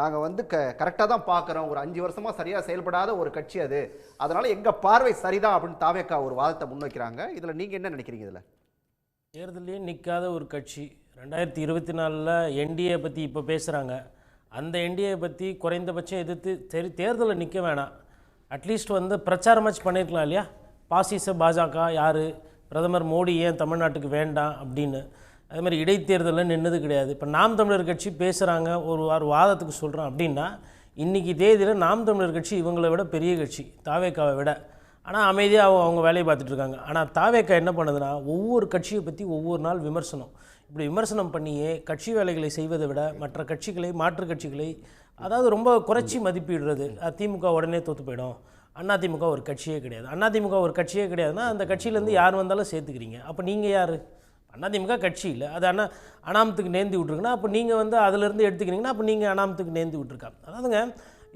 நாங்கள் வந்து க கரெக்டாக தான் பார்க்குறோம். ஒரு அஞ்சு வருஷமாக சரியாக செயல்படாத ஒரு கட்சி அது. அதனால் எங்கள் பார்வை சரிதான் அப்படின்னு தாவேக்கா ஒரு வாதத்தை முன்வைக்கிறாங்க. இதில் நீங்கள் என்ன நினைக்கிறீங்க இதில்? தேர்தலே நிற்காத ஒரு கட்சி. ரெண்டாயிரத்தி இருபத்தி நாலில் என்டிஏ பற்றி இப்போ பேசுகிறாங்க அந்த என்டிஏ பற்றி குறைந்தபட்சம் எதிர்த்து சரி தேர்தலில் நிற்க வேணாம். அட்லீஸ்ட் வந்து பிரச்சாரமாச்சு பண்ணியிருக்கலாம் இல்லையா? பாசிச பாஜக யார்? பிரதமர் மோடி ஏன் தமிழ்நாட்டுக்கு வேண்டாம் அப்படின்னு. அதே மாதிரி இடைத்தேர்தலில் நின்னது கிடையாது. இப்போ நாம் தமிழர் கட்சி பேசுகிறாங்க ஒரு வார வாதத்துக்கு சொல்கிறோம் அப்படின்னா இன்றைக்கி தேதியில் நாம் தமிழர் கட்சி இவங்களை விட பெரிய கட்சி தாவேக்காவை விட. ஆனால் அமைதியாக அவங்க அவங்க வேலையை பார்த்துட்ருக்காங்க ஆனால் தாவேக்கா என்ன பண்ணுதுன்னா ஒவ்வொரு கட்சியை பற்றி ஒவ்வொரு நாள் விமர்சனம். இப்படி விமர்சனம் பண்ணியே கட்சி வேலைகளை செய்வதை விட மற்ற கட்சிகளை மாற்று கட்சிகளை அதாவது ரொம்ப குறைச்சி மதிப்பிடுறது திமுக உடனே தோற்று போயிடும். அதிமுக ஒரு கட்சியே கிடையாது. அதிமுக ஒரு கட்சியே கிடையாதுன்னா அந்த கட்சியிலேருந்து யார் வந்தாலும் சேர்த்துக்கிறீங்க. அப்போ நீங்கள் யார்? அதிமுக கட்சி இல்லை. அது அண்ணா அனாமத்துக்கு நேர்ந்து விட்ருக்குன்னா அப்போ நீங்கள் வந்து அதிலிருந்து எடுத்துக்கிறீங்கன்னா அப்போ நீங்கள் அனாமத்துக்கு நேர்ந்து விட்ருக்கா அதாவதுங்க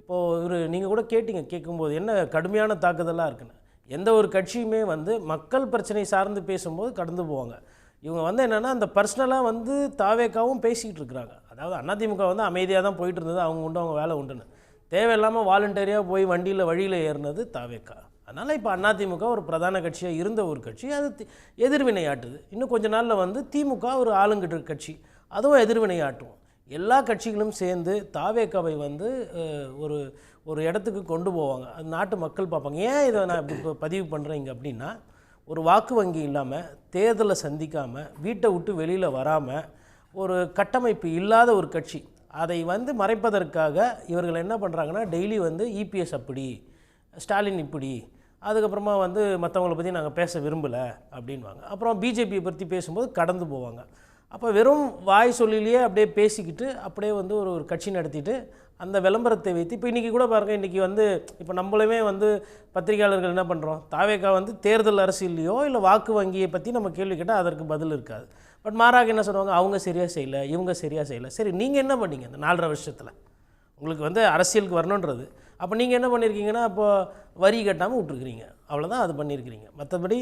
இப்போது ஒரு நீங்கள் கூட கேட்டிங்க கேட்கும்போது என்ன கடுமையான தாக்குதலாக இருக்குன்னு. எந்த ஒரு கட்சியுமே வந்து மக்கள் பிரச்சனை சார்ந்து பேசும்போது கடந்து போவாங்க. இவங்க வந்து என்னென்னா அந்த பர்சனலாக வந்து தாவேக்காவும் பேசிக்கிட்டு இருக்கிறாங்க. அதாவது அதிமுக வந்து அமைதியாக தான் போயிட்டு இருந்தது அவங்க உண்டு அவங்க வேலை உண்டுன்னு. தேவையில்லாமல் வாலண்டரியாக போய் வண்டியில் வழியில் ஏறினது தாவேக்கா. அதனால் இப்போ அதிமுக ஒரு பிரதான கட்சியாக இருந்த ஒரு கட்சி அது எதிர்வினையாட்டுது. எதிர்வினை ஆட்டுது இன்னும் கொஞ்ச நாளில் வந்து திமுக ஒரு ஆளுங்கிட்ட கட்சி அதுவும் எதிர்வினை எல்லா கட்சிகளும் சேர்ந்து தாவேக்காவை வந்து ஒரு ஒரு இடத்துக்கு கொண்டு போவாங்க. அது நாட்டு மக்கள் பார்ப்பாங்க. ஏன் இதை நான் இப்படி இப்போ பதிவு பண்ணுறேன் இங்கே அப்படின்னா ஒரு வாக்கு வங்கி இல்லாமல் தேர்தலை சந்திக்காமல் வீட்டை விட்டு வெளியில் வராமல் ஒரு கட்டமைப்பு இல்லாத ஒரு கட்சி அதை வந்து மறைப்பதற்காக இவர்கள் என்ன பண்ணுறாங்கன்னா டெய்லி வந்து இபிஎஸ் அப்படி ஸ்டாலின் இப்படி அதுக்கப்புறமா வந்து மற்றவங்கள பற்றி நாங்கள் பேச விரும்பலை அப்படின்வாங்க. அப்புறம் பிஜேபியை பற்றி பேசும்போது கடந்து போவாங்க. அப்போ வெறும் வாய் சொல்லிலேயே அப்படியே பேசிக்கிட்டு அப்படியே வந்து ஒரு ஒரு கட்சி நடத்திட்டு அந்த விளம்பரத்தை வைத்து இப்போ இன்றைக்கி கூட பாருங்கள் இன்றைக்கி வந்து இப்போ நம்மளுமே வந்து பத்திரிகையாளர்கள் என்ன பண்ணுறோம் தாவேக்கா வந்து தேர்தல் அரசியல்லையோ இல்லை வாக்கு வங்கியை பற்றி நம்ம கேள்வி கேட்டால் அதற்கு பதில் இருக்காது. பட் மாறாக என்ன சொல்லுவாங்க? அவங்க சரியாக செய்யலை இவங்க சரியாக செய்யலை. சரி நீங்கள் என்ன பண்ணீங்க இந்த நாலரை வருஷத்தில்? உங்களுக்கு வந்து அரசியலுக்கு வரணுன்றது. அப்போ நீங்கள் என்ன பண்ணியிருக்கீங்கன்னா இப்போ வரி கட்டாமல் விட்ருக்குறீங்க அவ்வளோதான் அது பண்ணியிருக்கிறீங்க மற்றபடி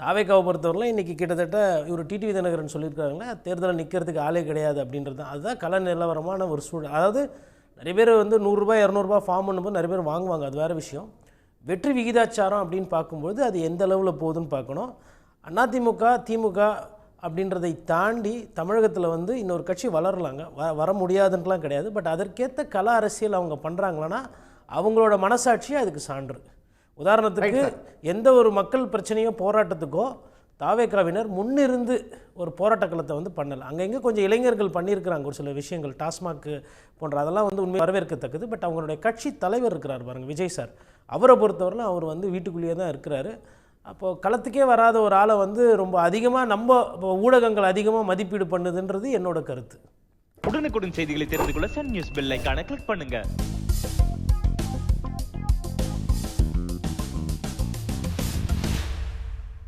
தாவேக்காவை பொறுத்தவரைலாம் இன்றைக்கி கிட்டத்தட்ட இவர் டிடிவி தினகரன் சொல்லியிருக்காங்களே தேர்தலில் நிற்கிறதுக்கு ஆளே கிடையாது அப்படின்றது அதுதான் கல நிலவரமான ஒரு சூழல் அதாவது நிறைய பேர் வந்து நூறுரூபா இரநூறுபா ஃபார்ம் பண்ணும்போது நிறைய பேர் வாங்குவாங்க அது வேறு விஷயம். வெற்றி விகிதாச்சாரம் அப்படின்னு பார்க்கும்பொழுது அது எந்த அளவில் போகுதுன்னு பார்க்கணும். அதிமுக திமுக அப்படின்றதை தாண்டி தமிழகத்தில் வந்து இன்னொரு கட்சி வளரலாங்க. வ வர முடியாதுன்ட்டுலாம் கிடையாது. பட் அதற்கேற்ற கல அரசியல் அவங்க பண்ணுறாங்களான்னா அவங்களோட மனசாட்சி அதுக்கு சான்று. உதாரணத்துக்கு எந்த ஒரு மக்கள் பிரச்சனையோ போராட்டத்துக்கோ தாவேக்காவினர் முன்னிருந்து ஒரு போராட்ட களத்தை வந்து பண்ணலை. அங்கங்கே கொஞ்சம் இளைஞர்கள் பண்ணியிருக்கிறாங்க ஒரு சில விஷயங்கள். டாஸ்மாக் போன்ற அதெல்லாம் வந்து உண்மை வரவேற்கத்தக்கது. பட் அவங்களுடைய கட்சி தலைவர் இருக்கிறார் பாருங்க விஜய் சார். அவரை பொறுத்தவரையிலும் அவர் வந்து வீட்டுக்குள்ளேயே தான் இருக்கிறாரு. அப்போது களத்துக்கே வராத ஒரு ஆளை வந்து ரொம்ப அதிகமாக நம்ம இப்போ ஊடகங்கள் அதிகமாக மதிப்பீடு பண்ணுதுன்றது என்னோட கருத்து. உடனுக்குடன் செய்திகளை தெரிந்து கொள்ள Sun News bell icon click பண்ணுங்கள்